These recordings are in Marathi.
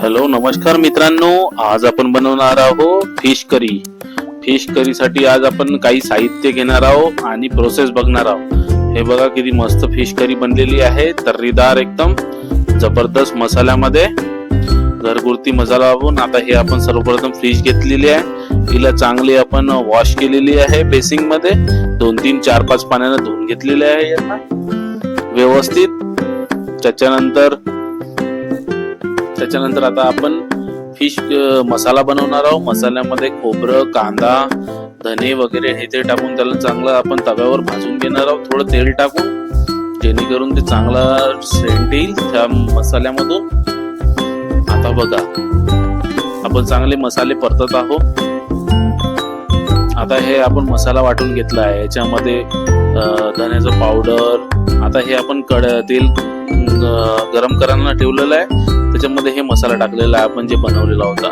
हॅलो नमस्कार मित्रांनो. आज आपण बनवणार आहोत फिश करी. फिश करी साठी आज आपण काही साहित्य घेणार आहोत आणि प्रोसेस बघणार आहोत. हे बघा किती मस्त फिश करी बनलेली आहे. तर्रीदार एकदम. जबरदस्त मसाल्यामध्ये. घरगुती मसाला वापरून आता हे आपण सर्वप्रथम फिश घेतलेली आहे. हिला चांगली आपण वॉश केलेली आहे बेसिंगमध्ये दोन तीन चार पाच पाण्यानं धुवून घेतलेले आहे यांना व्यवस्थित. त्याच्यानंतर त्याच्यानंतर आता आपण फिश मसाला बनवणार आहोत. मसाल्यामध्ये खोबरं कांदा धने वगैरे हे ते टाकून त्याला चांगलं आपण तव्यावर भाजून घेणार आहोत. थोडं तेल टाकून जेणेकरून ते चांगला सेंट येईल त्या मसाल्यामधून. आता बघा आपण चांगले मसाले परतत आहोत. आता हे आपण मसाला वाटून घेतला आहे. याच्यामध्ये धन्याचं धण्याचं पावडर आता हे आपण कड तेल गरम करायला ठेवलेलं आहे. त्याच्यामध्ये हे मसाला टाकलेला आहे आपण जे बनवलेला होता.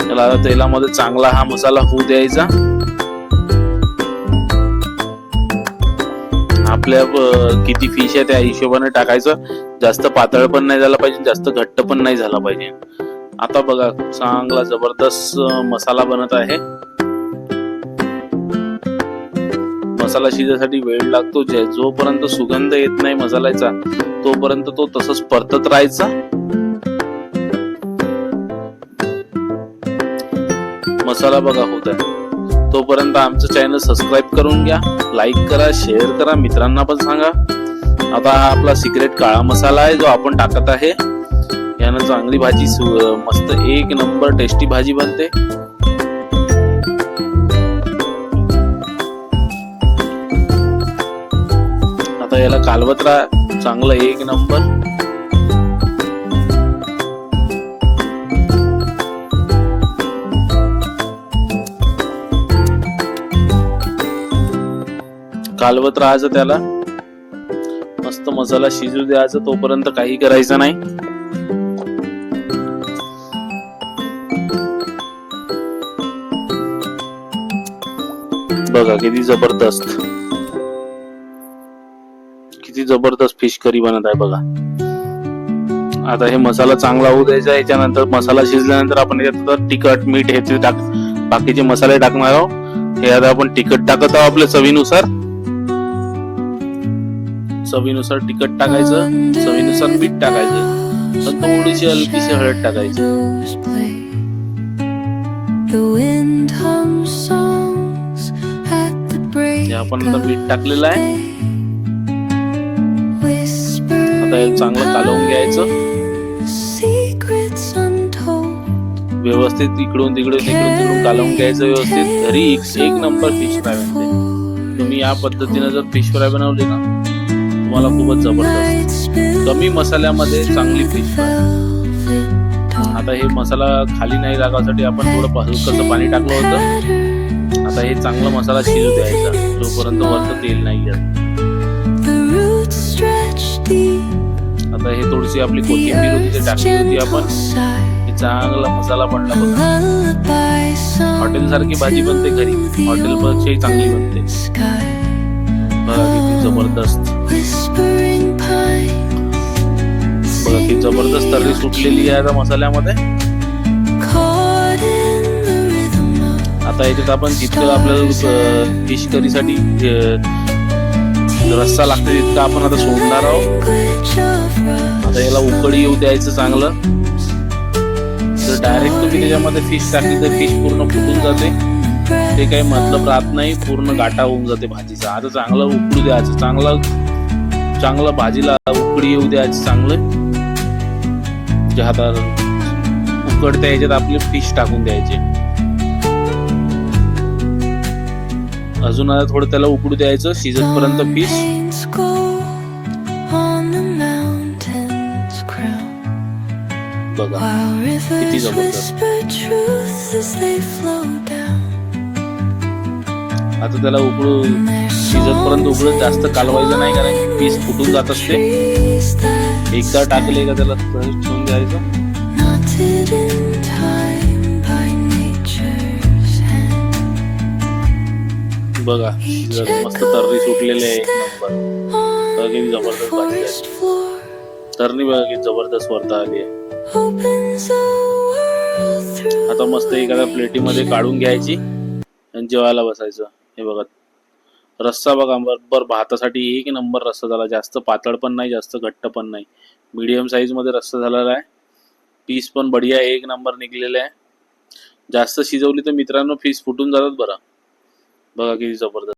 त्याला तेलामध्ये चांगला हा मसाला होऊ द्यायचा. आपल्या किती फिश आहे त्या हिशोबाने टाकायचं. जास्त पातळ पण नाही झाला पाहिजे जास्त घट्ट पण नाही झाला पाहिजे. आता बघा चांगला जबरदस्त मसाला बनत आहे. मसाला शिजायसाठी वेळ लागतो जे जोपर्यंत सुगंध येत नाही मसाल्याचा तोपर्यंत तो तसंच परतत राहायचा. मसाला बघा होत आहे. तोपर्यंत आमचं चॅनल सबस्क्राईब करून घ्या लाईक करा शेअर करा मित्रांना पण सांगा. आता हा आपला सिक्रेट काळा मसाला आहे जो आपण टाकत आहे. यानं चांगली भाजी सु- मस्त एक नंबर टेस्टी भाजी बनते. आता याला कालवत राहा चांगलं एक नंबर कालवत राहायचं त्याला. मस्त मसाला शिजू द्यायचा तोपर्यंत काही करायचं नाही. बघा किती जबरदस्त. किती जबरदस्त फिश करी बनत आहे बघा. आता हे मसाला चांगला होऊ द्यायचा याच्यानंतर मसाला शिजल्यानंतर आपण याच्यात तिखट मीठ हे टाक बाकीचे मसाले टाकणार आहोत. हे आता आपण तिखट टाकत आहोत आपल्या चवीनुसार. चवीनुसार तिखट टाकायचं चवीनुसार मीठ टाकायचं. पण थोडीशी हलकीशी हळद टाकायची. आपण आता मीठ टाकलेलं आहे. आता हे चांगलं कालवून घ्यायचं. व्यवस्थित इकडून तिकडून इकडून तिकडून कालवून घ्यायचं व्यवस्थित. घरी एक एक नंबर फिश फ्राय बनते तुम्ही या पद्धतीने जर फिश फ्राय बनवली ना तुम्हाला खूपच जबरदस्त. कमी मसाल्यामध्ये चांगली फिश फ्राय आता हे मसाला खाली नाही लागासाठी आपण थोडं हलकंसं पाणी टाकलं होतं? आता हे चांगला मसाला शिजू द्यायचा. जोपर्यंत वरचं तेल नाही आता हे थोडीशी आपली कोथिंबीर होती ते टाकली होती आपण. हे चांगला मसाला बनला बघा. हॉटेल सारखी भाजी बनते घरी. हॉटेल पेक्षाही चांगली बनते. बघा किती जबरदस्त. बघा जबरदस्त तर्री सुटलेली आहे आता मसाल्यामध्ये. आता याच्यात आपण जितकं आपल्याला फिश करीसाठी रस्सा लागते तितकं आपण आता सोडणार आहोत. आता याला उकळी येऊ द्यायचं चांगलं. जर डायरेक्ट तुम्ही त्याच्यामध्ये फिश टाकली तर फिश पूर्ण फुटून जाते. ते काही मतलब राहत नाही पूर्ण गाठा होऊन जाते भाजीचा. आता चांगलं उकळू द्यायचं चांगलं चांगलं भाजीला उकळी येऊ द्यायचं चांगलं जे हातात उकडत्या याच्यात आपले फिश टाकून द्यायचे अजून आता थोडं त्याला उकडू द्यायचं फिश the mountain's crown. बघा किती जबरदस्त. आता त्याला उकळू शिजतपर्यंत उघडत जास्त कालवायचं नाही कारण पीस फुटून जात असते. एकदा टाकले का त्याला तसंच ठेवून द्यायचं. बघा शिजत मस्त तर्री सुटलेली आहे. एक नंबर किती जबरदस्त भाजी आहे. बघा किती जबरदस्त वरता आली आहे. आता मस्त एखाद्या प्लेटीमध्ये काढून घ्यायची आणि जेवायला बसायचं. हे बघा रस्सा बघा बरोबर भातासाठी एक नंबर रस्सा झाला. जास्त पातळ पण नाही जास्त घट्ट पण नाही. मीडियम साईजमध्ये रस्सा झालेला आहे. पीस पण बढिया एक नंबर निघलेला आहे. जास्त शिजवली तर मित्रांनो फीस फुटून जातात बरं. बघा किती जबरदस्त.